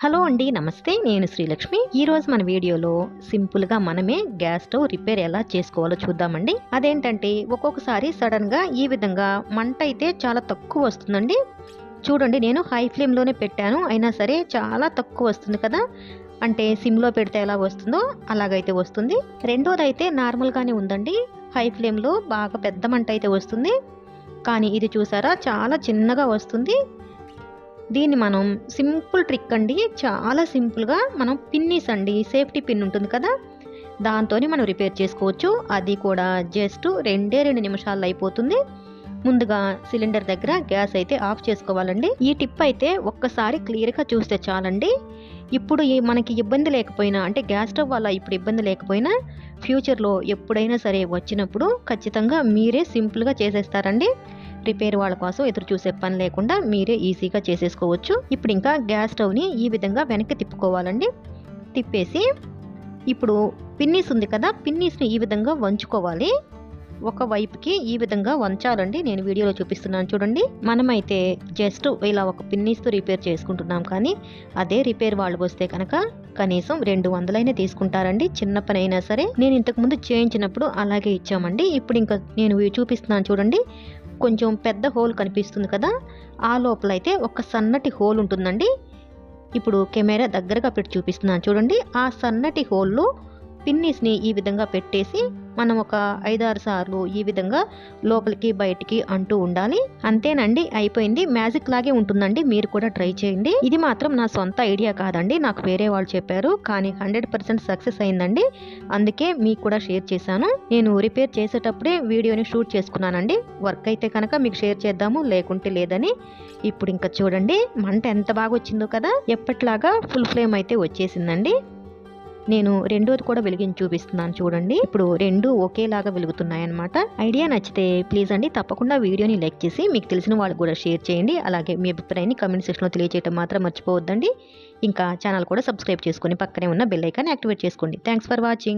Hello అండి నమస్తే. నేను శ్రీలక్ష్మి. ఈ రోజు మన వీడియోలో సింపుల్గా మనమే గ్యాస్ స్టవ్ రిపేర్ ఎలా చేసుకోవాలో చూద్దామండి. అదేంటంటే ఒక్కొక్కసారి సడన్గా ఈ విధంగా మంట అయితే చాలా తక్కువ వస్తుందండి. చూడండి నేను హై ఫ్లేమ్లోనే పెట్టాను. అయినా సరే చాలా తక్కువ వస్తుంది కదా. అంటే సిమ్లో పెడితే ఎలా వస్తుందో అలాగైతే వస్తుంది. రెండోది అయితే నార్మల్గానే ఉందండి. హై ఫ్లేమ్లో బాగా పెద్ద మంట అయితే వస్తుంది. కానీ ఇది చూసారా? చాలా చిన్నగా వస్తుంది. దీన్ని మనం సింపుల్ ట్రిక్ అండి. చాలా సింపుల్గా మనం పిన్నీస్ అండి. సేఫ్టీ పిన్ ఉంటుంది కదా? దాంతో మనం రిపేర్ చేసుకోవచ్చు. అది కూడా జస్ట్ రెండే రెండు నిమిషాల్లో అయిపోతుంది. ముందుగా సిలిండర్ దగ్గర గ్యాస్ అయితే ఆఫ్ చేసుకోవాలండి. ఈ టిప్ అయితే ఒక్కసారి క్లియర్గా చూస్తే చాలండి. ఇప్పుడు మనకి ఇబ్బంది లేకపోయినా అంటే గ్యాస్ స్టవ్ వల్ల ఇప్పుడు ఇబ్బంది లేకపోయినా ఫ్యూచర్లో ఎప్పుడైనా సరే వచ్చినప్పుడు ఖచ్చితంగా మీరే సింపుల్గా చేసేస్తారండి. రిపేర్ వాళ్ళ కోసం ఎదురు చూసే పని లేకుండా మీరే ఈజీగా చేసేసుకోవచ్చు. ఇప్పుడు ఇంకా గ్యాస్ స్టవ్ని ఈ విధంగా వెనక్కి తిప్పుకోవాలండి. తిప్పేసి ఇప్పుడు పిన్నీస్ ఉంది కదా పిన్నీస్ని ఈ విధంగా వంచుకోవాలి. ఒక వైపుకి ఈ విధంగా వంచాలండి. నేను వీడియోలో చూపిస్తున్నాను చూడండి. మనమైతే జస్ట్ ఇలా ఒక పిన్నీస్తో రిపేర్ చేసుకుంటున్నాం కానీ అదే రిపేర్ వాళ్ళు వస్తే కనుక కనీసం రెండు వందలైనా తీసుకుంటారండి. చిన్న పని అయినా సరే. నేను ఇంతకుముందు చేయించినప్పుడు అలాగే ఇచ్చామండి. ఇప్పుడు ఇంకా నేను చూపిస్తున్నాను చూడండి. కొంచెం పెద్ద హోల్ కనిపిస్తుంది కదా ఆ లోపల అయితే ఒక సన్నటి హోల్ ఉంటుందండి. ఇప్పుడు కెమెరా దగ్గరగా పెట్టి చూపిస్తున్నాను. చూడండి ఆ సన్నటి హోల్లో పిన్నీస్ని ఈ విధంగా పెట్టేసి మనం ఒక ఐదారు సార్లు ఈ విధంగా లోపలికి బయటికి అంటూ ఉండాలి. అంతేనండి అయిపోయింది. మ్యాజిక్ లాగే ఉంటుందండి. మీరు కూడా ట్రై చేయండి. ఇది మాత్రం నా సొంత ఐడియా కాదండి. నాకు వేరే వాళ్ళు చెప్పారు. కానీ హండ్రెడ్ పర్సెంట్ సక్సెస్ అయిందండి. అందుకే మీకు కూడా షేర్ చేశాను. నేను రిపేర్ చేసేటప్పుడే వీడియోని షూట్ చేసుకున్నానండి. వర్క్ అయితే కనుక మీకు షేర్ చేద్దాము లేకుంటే లేదని. ఇప్పుడు ఇంకా చూడండి మంట ఎంత బాగా వచ్చిందో కదా. ఎప్పట్లాగా ఫుల్ ఫ్లేమ్ అయితే వచ్చేసిందండి. నేను రెండోది కూడా వెలిగించి చూపిస్తున్నాను చూడండి. ఇప్పుడు రెండు ఒకేలాగా వెలుగుతున్నాయి అనమాట ఐడియా నచ్చితే ప్లీజ్ అండి తప్పకుండా వీడియోని లైక్ చేసి మీకు తెలిసిన వాళ్ళకి కూడా షేర్ చేయండి. అలాగే మీ అభిప్రాయాన్ని కమెంట్ సెక్షన్లో తెలియజేయడం మాత్రం మర్చిపోవద్దండి. ఇంకా ఛానల్ కూడా సబ్స్క్రైబ్ చేసుకొని పక్కనే ఉన్న బెల్ ఐకాన్ యాక్టివేట్ చేసుకోండి. Thanks for watching.